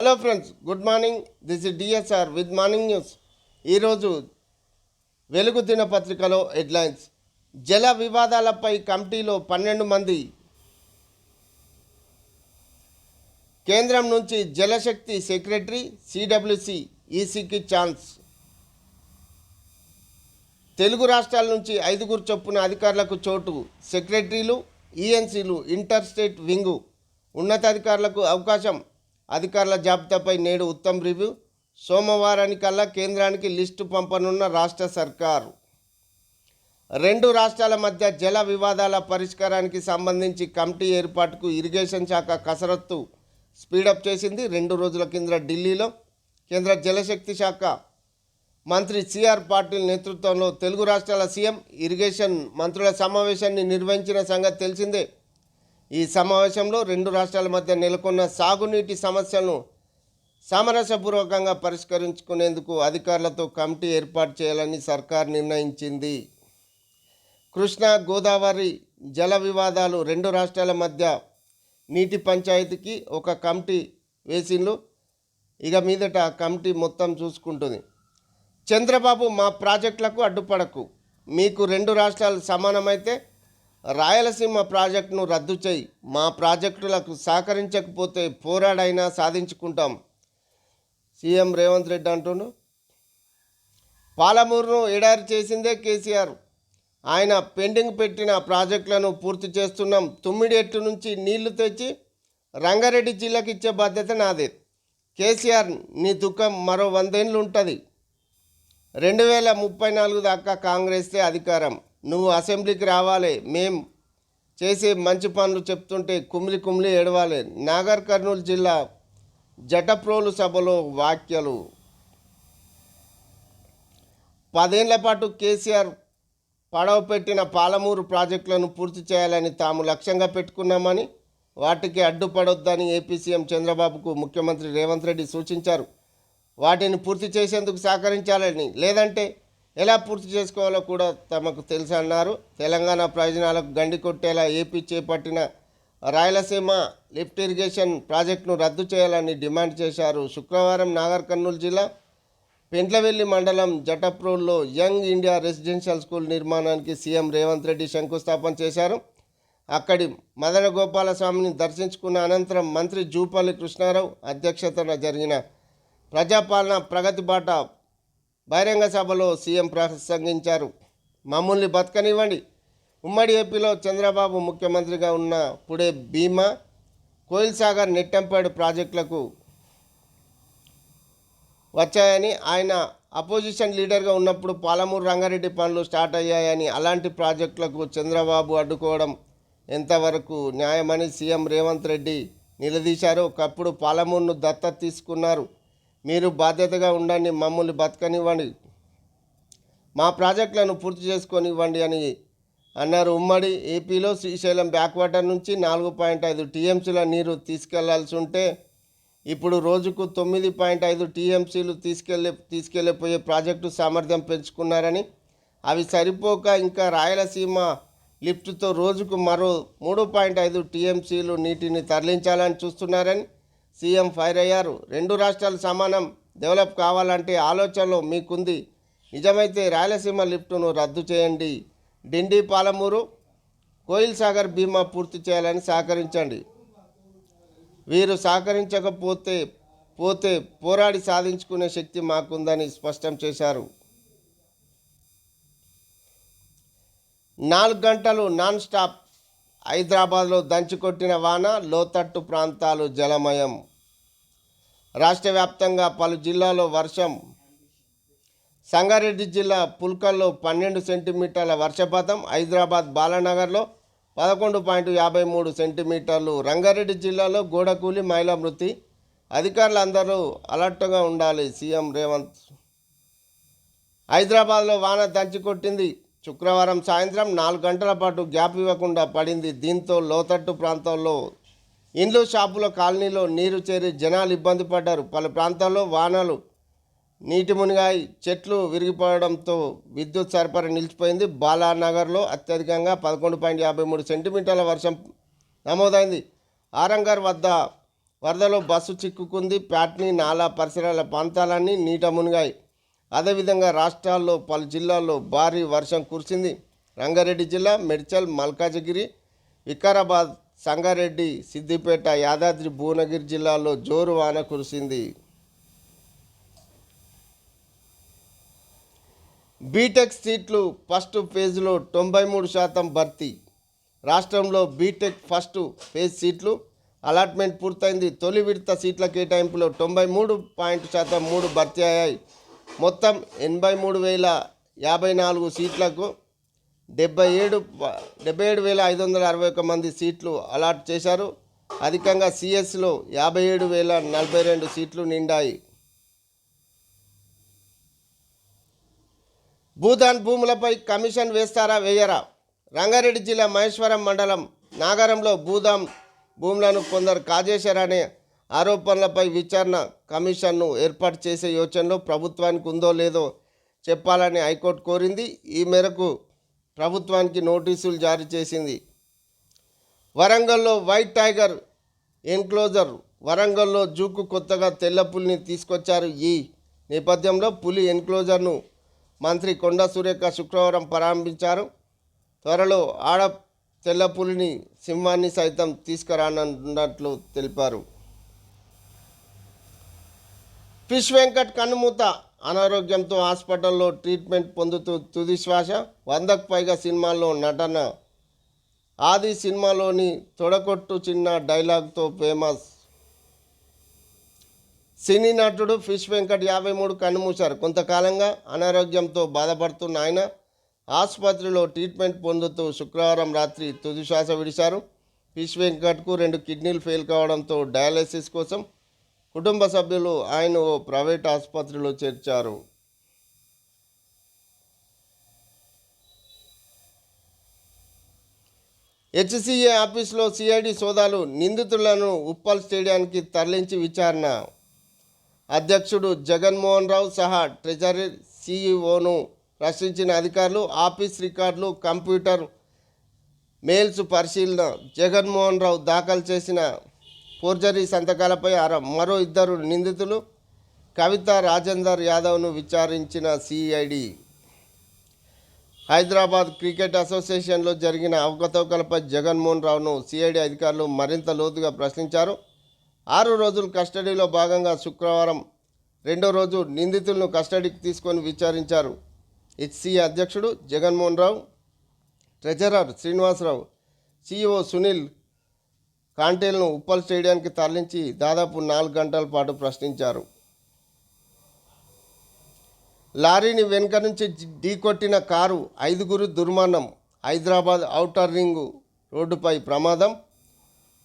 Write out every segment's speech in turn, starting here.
Hello friends good morning. This is DSR with morning news ఈరోజు వెలుగు దినపత్రికలో headlines. జల వివాదాలపై కమిటీలో పన్నెండు మంది. కేంద్రం నుంచి జలశక్తి సెక్రటరీ సిడబ్ల్యూసి ఈసీకి ఛాన్స్. తెలుగు రాష్ట్రాల నుంచి ఐదుగురు చొప్పున అధికారులకు చోటు. సెక్రటరీలు ఈఎన్సీలు ఇంటర్ స్టేట్ వింగు. ఉన్నతాధికారులకు అవకాశం. అధికారుల జాబితాపై నేడు ఉత్తమ్ రివ్యూ. సోమవారానికల్లా కేంద్రానికి లిస్టు పంపనున్న రాష్ట్ర సర్కారు. రెండు రాష్ట్రాల మధ్య జల వివాదాల పరిష్కారానికి సంబంధించి కమిటీ ఏర్పాటుకు ఇరిగేషన్ శాఖ కసరత్తు స్పీడప్ చేసింది. రెండు రోజుల కింద ఢిల్లీలో కేంద్ర జలశక్తి శాఖ మంత్రి సిఆర్ పాటిల్ నేతృత్వంలో తెలుగు రాష్ట్రాల సీఎం ఇరిగేషన్ మంత్రుల సమావేశాన్ని నిర్వహించిన సంగతి తెలిసిందే. ఈ సమావేశంలో రెండు రాష్ట్రాల మధ్య నెలకొన్న సాగునీటి సమస్యలను సామరస్యపూర్వకంగా పరిష్కరించుకునేందుకు అధికారులతో కమిటీ ఏర్పాటు చేయాలని సర్కార్ నిర్ణయించింది. కృష్ణా గోదావరి జల వివాదాలు రెండు రాష్ట్రాల మధ్య నీటి పంచాయతీకి ఒక కమిటీ వేసిండు ఇక మీదట ఆ కమిటీ మొత్తం చూసుకుంటుంది. చంద్రబాబు మా ప్రాజెక్టులకు అడ్డుపడకు. మీకు రెండు రాష్ట్రాలు సమానమైతే రాయలసీమ ప్రాజెక్టును రద్దు చేయి. మా ప్రాజెక్టులకు సహకరించకపోతే పోరాడైనా సాధించుకుంటాం. సీఎం రేవంత్ రెడ్డి అంటుండు. పాలమూరును ఎడారి చేసిందే కేసీఆర్. ఆయన పెండింగ్ పెట్టిన ప్రాజెక్టులను పూర్తి చేస్తున్నాం. తుమ్మిడెట్టు నుంచి నీళ్ళు తెచ్చి రంగారెడ్డి జిల్లాకి ఇచ్చే బాధ్యత నాదే. కేసీఆర్ నీ దుఃఖం మరో వందేళ్ళు ఉంటుంది. రెండు వేల ముప్పై నాలుగు దాకా కాంగ్రెస్తే అధికారం. నువ్వు అసెంబ్లీకి రావాలి. మేం చేసే మంచి పనులు చెప్తుంటే కుమిలి కుమిలి ఏడవాలి. నాగర్ కర్నూలు జిల్లా జటప్రోలు సభలో వ్యాఖ్యలు. పదేళ్ళ పాటు కేసీఆర్ పడవ పెట్టిన పాలమూరు ప్రాజెక్టులను పూర్తి చేయాలని తాము లక్ష్యంగా పెట్టుకున్నామని వాటికి అడ్డుపడొద్దని ఏపీ సీఎం చంద్రబాబుకు ముఖ్యమంత్రి రేవంత్ రెడ్డి సూచించారు. వాటిని పూర్తి చేసేందుకు సహకరించాలని. లేదంటే ఎలా పూర్తి చేసుకోవాలో కూడా తమకు తెలుసు అన్నారు. తెలంగాణ ప్రయోజనాలకు గండి కొట్టేలా ఏపీ చేపట్టిన రాయలసీమ లిఫ్ట్ ఇరిగేషన్ ప్రాజెక్టును రద్దు చేయాలని డిమాండ్ చేశారు. శుక్రవారం నాగర్ కర్నూలు జిల్లా పెంట్లవెల్లి మండలం జటప్రోల్లో యంగ్ ఇండియా రెసిడెన్షియల్ స్కూల్ నిర్మాణానికి సీఎం రేవంత్ రెడ్డి శంకుస్థాపన చేశారు. అక్కడి మదన గోపాలస్వామిని దర్శించుకున్న అనంతరం మంత్రి జూపల్లి కృష్ణారావు అధ్యక్షతన జరిగిన ప్రజాపాలన ప్రగతి బాట బహిరంగ సభలో సీఎం ప్రసంగించారు. మమ్మల్ని బతకనివ్వండి. ఉమ్మడి ఏపీలో చంద్రబాబు ముఖ్యమంత్రిగా ఉన్నప్పుడే భీమా కోయిల్ సాగర్ నెట్టంపాడు ప్రాజెక్టులకు వచ్చాయని ఆయన అపోజిషన్ లీడర్గా ఉన్నప్పుడు పాలమూరు రంగారెడ్డి పనులు స్టార్ట్ అయ్యాయని అలాంటి ప్రాజెక్టులకు చంద్రబాబు అడ్డుకోవడం ఎంతవరకు న్యాయమని సీఎం రేవంత్ రెడ్డి నిలదీశారు. ఒకప్పుడు పాలమూరును దత్తత తీసుకున్నారు. మీరు బాధ్యతగా ఉండండి మమ్మల్ని బతకనివ్వండి. మా ప్రాజెక్టులను పూర్తి చేసుకొనివ్వండి అని అన్నారు ఉమ్మడి ఏపీలో శ్రీశైలం బ్యాక్వాటర్ నుంచి నాలుగు పాయింట్ ఐదు టీఎంసీల నీరు తీసుకెళ్ళాల్సి ఉంటే ఇప్పుడు రోజుకు తొమ్మిది పాయింట్ ఐదు టీఎంసీలు తీసుకెళ్ళే తీసుకెళ్ళిపోయే ప్రాజెక్టు సామర్థ్యం పెంచుకున్నారని అవి సరిపోక ఇంకా రాయలసీమ లిఫ్ట్తో రోజుకు మరో మూడు పాయింట్ ఐదు టీఎంసీలు నీటిని తరలించాలని చూస్తున్నారని సీఎం ఫైర్ అయ్యారు. రెండు రాష్ట్రాలు సమానం డెవలప్ కావాలంటే ఆలోచనలో మీకుంది. నిజమైతే రాయలసీమ లిఫ్టును రద్దు చేయండి. డిండి పాలమూరు కోయిల్ సాగర్ బీమా పూర్తి చేయాలని సహకరించండి. వీరు సహకరించకపోతే పోతే పోరాడి సాధించుకునే శక్తి మాకుందని స్పష్టం చేశారు. నాలుగు గంటలు నాన్ స్టాప్ హైదరాబాద్లో దంచుకొట్టిన వాన లోతట్టు ప్రాంతాలు జలమయం. రాష్ట్ర వ్యాప్తంగా పలు జిల్లాల్లో వర్షం. సంగారెడ్డి జిల్లా పుల్కల్లో పన్నెండు సెంటీమీటర్ల వర్షపాతం. హైదరాబాద్ బాలానగర్లో పదకొండు పాయింట్ యాభై మూడు సెంటీమీటర్లు. రంగారెడ్డి జిల్లాలో గోడకూలి మహిళా మృతి అధికారులు అందరూ అలర్ట్గా ఉండాలి సీఎం రేవంత్. హైదరాబాద్లో వాన దంచి కొట్టింది. శుక్రవారం సాయంత్రం నాలుగు గంటల పాటు గ్యాప్ ఇవ్వకుండా పడింది. దీంతో లోతట్టు ప్రాంతాల్లో ఇండ్లు షాపుల కాలనీలో నీరు చేరి జనాలు ఇబ్బంది పడ్డారు. పలు ప్రాంతాల్లో వానలు నీటి మునిగాయి. చెట్లు విరిగిపోవడంతో విద్యుత్ సరఫరా నిలిచిపోయింది. బాలానగర్లో అత్యధికంగా పదకొండు పాయింట్ యాభై మూడు సెంటీమీటర్ల వర్షం నమోదైంది. ఆరంగర్ వద్ద వరదలో బస్సు చిక్కుకుంది. ప్యాట్ని నాలా పరిసరాల ప్రాంతాలన్నీ నీట మునిగాయి. అదేవిధంగా రాష్ట్రాల్లో పలు జిల్లాల్లో భారీ వర్షం కురిసింది. రంగారెడ్డి జిల్లా మెడ్చల్ మల్కాజగిరి వికారాబాద్ సంగారెడ్డి సిద్దిపేట యాదాద్రి భువనగిరి జిల్లాల్లో జోరు వాన కురిసింది. బీటెక్ సీట్లు ఫస్ట్ ఫేజ్లో తొంభై మూడు శాతం భర్తీ. రాష్ట్రంలో బీటెక్ ఫస్ట్ ఫేజ్ సీట్లు అలాట్మెంట్ పూర్తయింది. తొలి విడత సీట్ల కేటాయింపులో తొంభై మూడు పాయింట్ శాతం మూడు భర్తీ అయ్యాయి. మొత్తం ఎనభై మూడు వేల యాభై నాలుగు సీట్లకు డెబ్బై ఏడు డెబ్బై ఏడు వేల ఐదు వందల అరవై ఒక మంది సీట్లు అలాట్ చేశారు. అధికంగా సిఎస్లో యాభై ఏడు వేల నలభై రెండు సీట్లు నిండాయి. భూదాన్ భూములపై కమిషన్ వేస్తారా వేయరా? రంగారెడ్డి జిల్లా మహేశ్వరం మండలం నాగరంలో భూదాం భూములను కొందరు కాజేశారనే ఆరోపణలపై విచారణ కమిషన్ను ఏర్పాటు చేసే యోచనలో ప్రభుత్వానికి ఉందో లేదో చెప్పాలని హైకోర్టు కోరింది. ఈ మేరకు ప్రభుత్వానికి నోటీసులు జారీ చేసింది. వరంగల్లో వైట్ టైగర్ ఎన్క్లోజర్ వరంగల్లో జూకు కొత్తగా తెల్ల పులిని తీసుకొచ్చారు. ఈ నేపథ్యంలో పులి ఎన్క్లోజర్ను మంత్రి కొండ సురేఖ శుక్రవారం ప్రారంభించారు. త్వరలో ఆడ తెల్ల పులిని సింహాన్ని సైతం తీసుకురానున్నట్లు తెలిపారు. ఫిష్ వెంకట్ కన్నుమూత అనారోగ్యంతో హాస్పిటల్లో ట్రీట్మెంట్ పొందుతూ తుది శ్వాస వందకు పైగా సినిమాల్లో నటన. ఆది సినిమాలోని తొడకొట్టు చిన్న డైలాగ్తో ఫేమస్. సినీ నటుడు ఫిష్ వెంకట్ యాభై మూడు కన్నుమూశారు. కొంతకాలంగా అనారోగ్యంతో బాధపడుతున్న ఆయన ఆసుపత్రిలో ట్రీట్మెంట్ పొందుతూ శుక్రవారం రాత్రి తుది శ్వాస విడిచారు ఫిష్ వెంకట్కు రెండు కిడ్నీలు ఫెయిల్ కావడంతో డయాలసిస్ కోసం కుటుంబ సభ్యులు ఆయన ఓ ప్రైవేట్ ఆసుపత్రిలో చేర్చారు. హెచ్సిఏ ఆఫీసులో సిఐడి సోదాలు నిందితులను ఉప్పల్ స్టేడియానికి తరలించి విచారణ. అధ్యక్షుడు జగన్మోహన్ రావు సహా ట్రెజరీ సీఈఓను ప్రశ్నించిన అధికారులు ఆఫీస్ రికార్డులు కంప్యూటర్ మెయిల్స్ పరిశీలన జగన్మోహన్ రావు దాఖలు చేసిన ఫోర్జరీ సంతకాలపై మరో ఇద్దరు నిందితులు కవిత రాజేందర్ యాదవ్ను విచారించిన సిఐడి. హైదరాబాద్ క్రికెట్ అసోసియేషన్లో జరిగిన అవకతవకలపై జగన్మోహన్ రావును సిఐడి అధికారులు మరింత లోతుగా ప్రశ్నించారు. ఆరు రోజులు కస్టడీలో భాగంగా శుక్రవారం రెండో రోజు నిందితులను కస్టడీకి తీసుకొని విచారించారు. హెచ్సిఏ అధ్యక్షుడు జగన్మోహన్ రావు ట్రెజరర్ శ్రీనివాసరావు సిఇఓ సునీల్ కాంటేల్ను ఉప్పల్ స్టేడియానికి తరలించి దాదాపు నాలుగు గంటల పాటు ప్రశ్నించారు. లారీని వెనుక నుంచి ఢీకొట్టిన కారు ఐదుగురు దుర్మరణం హైదరాబాద్ ఔటర్ రింగు రోడ్డుపై ప్రమాదం.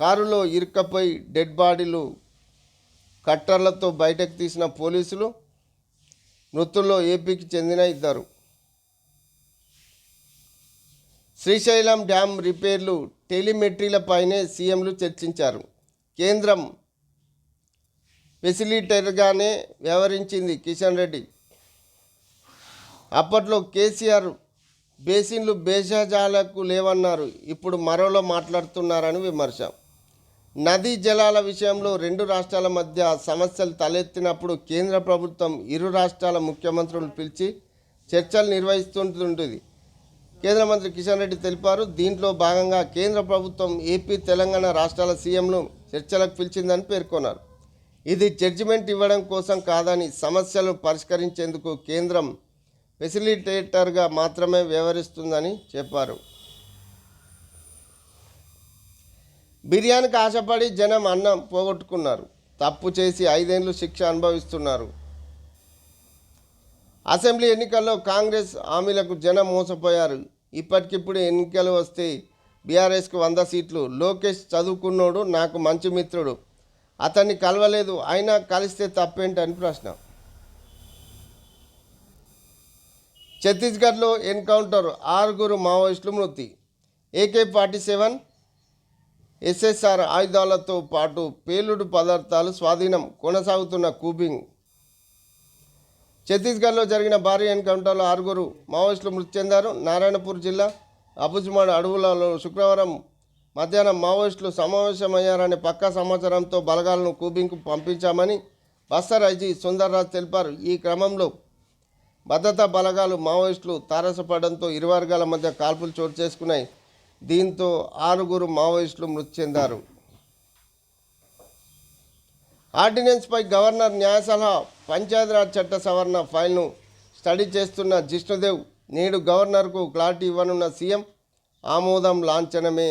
కారులో ఇరుక్కపోయి డెడ్ బాడీలు కట్టర్లతో బయటకు తీసిన పోలీసులు మృతుల్లో ఏపీకి చెందిన ఇద్దరు. శ్రీశైలం డ్యామ్ రిపేర్లు టెలిమెట్రీలపైనే సీఎంలు చర్చించారు. కేంద్రం ఫెసిలిటేటర్గానే వ్యవహరించింది కిషన్ రెడ్డి. అప్పట్లో కేసీఆర్ బేసిన్లు బేషజాలకు లేవన్నారు. ఇప్పుడు మరోలో మాట్లాడుతున్నారని విమర్శ. నదీ జలాల విషయంలో రెండు రాష్ట్రాల మధ్య సమస్యలు తలెత్తినప్పుడు కేంద్ర ప్రభుత్వం ఇరు రాష్ట్రాల ముఖ్యమంత్రులు పిలిచి చర్చలు నిర్వహిస్తుంటుంది. కేంద్ర మంత్రి కిషన్ రెడ్డి తెలిపారు దీంట్లో భాగంగా కేంద్ర ప్రభుత్వం ఏపీ తెలంగాణ రాష్ట్రాల సీఎంను చర్చలకు పిలిచిందని పేర్కొన్నారు. ఇది జడ్జిమెంట్ ఇవ్వడం కోసం కాదని సమస్యలను పరిష్కరించేందుకు కేంద్రం ఫెసిలిటేటర్గా మాత్రమే వ్యవహరిస్తుందని చెప్పారు. బిర్యానీకి ఆశపడి జనం అన్నం పోగొట్టుకున్నారు. తప్పు చేసి ఐదేళ్ళు శిక్ష అనుభవిస్తున్నారు. అసెంబ్లీ ఎన్నికల్లో కాంగ్రెస్ హామీలకు జనం మోసపోయారు. ఇప్పటికిప్పుడు ఎన్నికలు వస్తే బీఆర్ఎస్కు వంద సీట్లు. లోకేష్ చదువుకున్నోడు నాకు మంచి మిత్రుడు. అతన్ని కలవలేదు. అయినా కలిస్తే తప్పేంటని ప్రశ్న. ఛత్తీస్గఢ్లో ఎన్కౌంటర్ ఆరుగురు మావోయిస్టులు మృతి. ఏకే ఫార్టీ సెవెన్ ఎస్ఎస్ఆర్ ఆయుధాలతో పాటు పేలుడు పదార్థాలు స్వాధీనం కొనసాగుతున్న కూబింగ్ ఛత్తీస్గఢ్లో జరిగిన భారీ ఎన్కౌంటర్లో ఆరుగురు మావోయిస్టులు మృతి చెందారు. నారాయణపూర్ జిల్లా అబుజ్మాడ్ అడవులలో శుక్రవారం మధ్యాహ్నం మావోయిస్టులు సమావేశమయ్యారనే పక్కా సమాచారంతో బలగాలను కూబింగ్కు పంపించామని బస్తర్ ఐజీ సుందర్రాజ్ తెలిపారు. ఈ క్రమంలో భద్రతా బలగాలు మావోయిస్టులు తారసపడడంతో ఇరు వర్గాల మధ్య కాల్పులు చోటు చేసుకున్నాయి. దీంతో ఆరుగురు మావోయిస్టులు మృతి చెందారు. ఆర్డినెన్స్పై గవర్నర్ న్యాయ సలహా పంచాయతీరాజ్ చట్ట సవరణ ఫైల్ను స్టడీ చేస్తున్న జిష్ణుదేవ్ నేడు గవర్నర్కు క్లారిటీ ఇవ్వనున్న సీఎం ఆమోదం లాంఛనమే.